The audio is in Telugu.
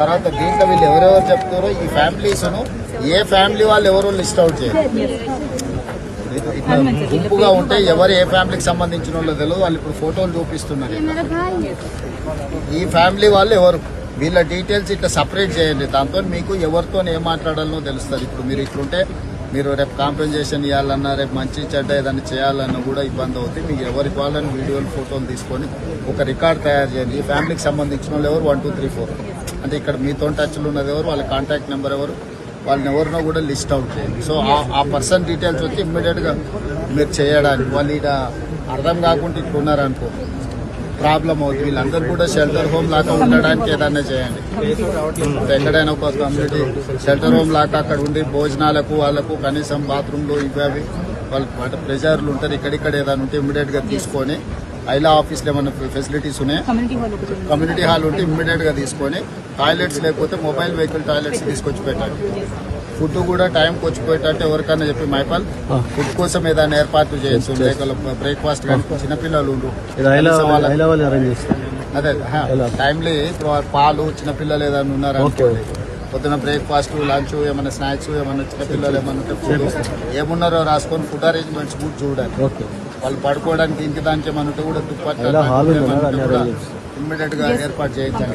తర్వాత దీంట్లో వీళ్ళు ఎవరెవరు చెప్తారో ఈ ఫ్యామిలీస్ను ఏ ఫ్యామిలీ వాళ్ళు ఎవరు లిస్ట్ అవుట్ చేయాలి గుంపుగా ఉంటే ఎవరు ఏ ఫ్యామిలీకి సంబంధించిన వాళ్ళు తెలియదు వాళ్ళు ఇప్పుడు ఫోటోలు చూపిస్తున్నారు. ఈ ఫ్యామిలీ వాళ్ళు ఎవరు? వీళ్ళ డీటెయిల్స్ ఇట్లా సపరేట్ చేయండి. దాంతో మీకు ఎవరితో ఏం మాట్లాడాలనో తెలుస్తుంది. ఇప్పుడు మీరు ఇట్లుంటే మీరు రేపు కాంపెన్సేషన్ ఇవ్వాలన్నా రేపు మంచి చెడ్డ ఏదైనా చేయాలన్నా కూడా ఇబ్బంది అవుతుంది మీకు ఎవరికి వాళ్ళని వీడియోలు ఫోటోలు తీసుకొని ఒక రికార్డ్ తయారు చేయండి. ఈ ఫ్యామిలీకి సంబంధించిన వాళ్ళు ఎవరు? వన్ టూ త్రీ ఫోర్ అంటే ఇక్కడ మీతో టచ్లు ఉన్నది ఎవరు వాళ్ళ కాంటాక్ట్ నెంబర్ ఎవరు వాళ్ళని ఎవరినో కూడా లిస్ట్ అవుట్ చేయండి. సో ఆ- పర్సన్ డీటెయిల్స్ వచ్చి ఇమ్మీడియట్గా మీరు చేయడానికి వాళ్ళు ఇక్కడ అర్థం కాకుండా ఇట్లా ఉన్నారనుకో ప్రాబ్లం అవుతుంది వీళ్ళందరూ కూడా షెల్టర్ హోమ్ లాగా ఉండడానికి ఏదైనా చేయండి. ఎక్కడైనా ఒక కమ్యూనిటీ షెల్టర్ హోమ్ లాగా అక్కడ ఉండి భోజనాలకు వాళ్ళకు కనీసం బాత్రూమ్లు ఇవి అవి వాళ్ళు వాటి ప్రెజర్లు ఉంటారు ఇక్కడిక్కడ ఏదైనా ఉంటే ఇమ్మీడియట్గా తీసుకొని ఐలా ఆఫీస్లో ఏమైనా ఫెసిలిటీస్ ఉన్నాయి? కమ్యూనిటీ హాల్ ఉంటే ఇమ్మీడియట్గా తీసుకొని టాయిలెట్స్ లేకపోతే మొబైల్ వెహికల్ టాయిలెట్స్ తీసుకొచ్చి పెట్టండి. ఫుడ్ కూడా టైంకి వచ్చి పెట్టంటే ఎవరికైనా చెప్పి మైపాల్ ఫుడ్ కోసం ఏదైనా ఏర్పాట్లు చేయొచ్చు. బ్రేక్ఫాస్ట్ కానీ చిన్నపిల్లలు అదే టైంలీ పాలు చిన్నపిల్లలు ఏదైనా ఉన్నారు అనుకోండి. పొద్దున బ్రేక్ఫాస్ట్ లంచ్ ఏమైనా స్నాక్స్ ఏమైనా చిన్నపిల్లలు ఏమైనా ఉంటే ఫుడ్. ఏమున్నారో రాసుకొని ఫుడ్ అరేంజ్మెంట్స్ కూడా చూడాలి. ఓకే. వాళ్ళు పడుకోవడానికి ఏమైనా ఉంటే కూడా దుప్పట్లు ఇమ్మీడియట్గా ఏర్పాటు చేయించాలి.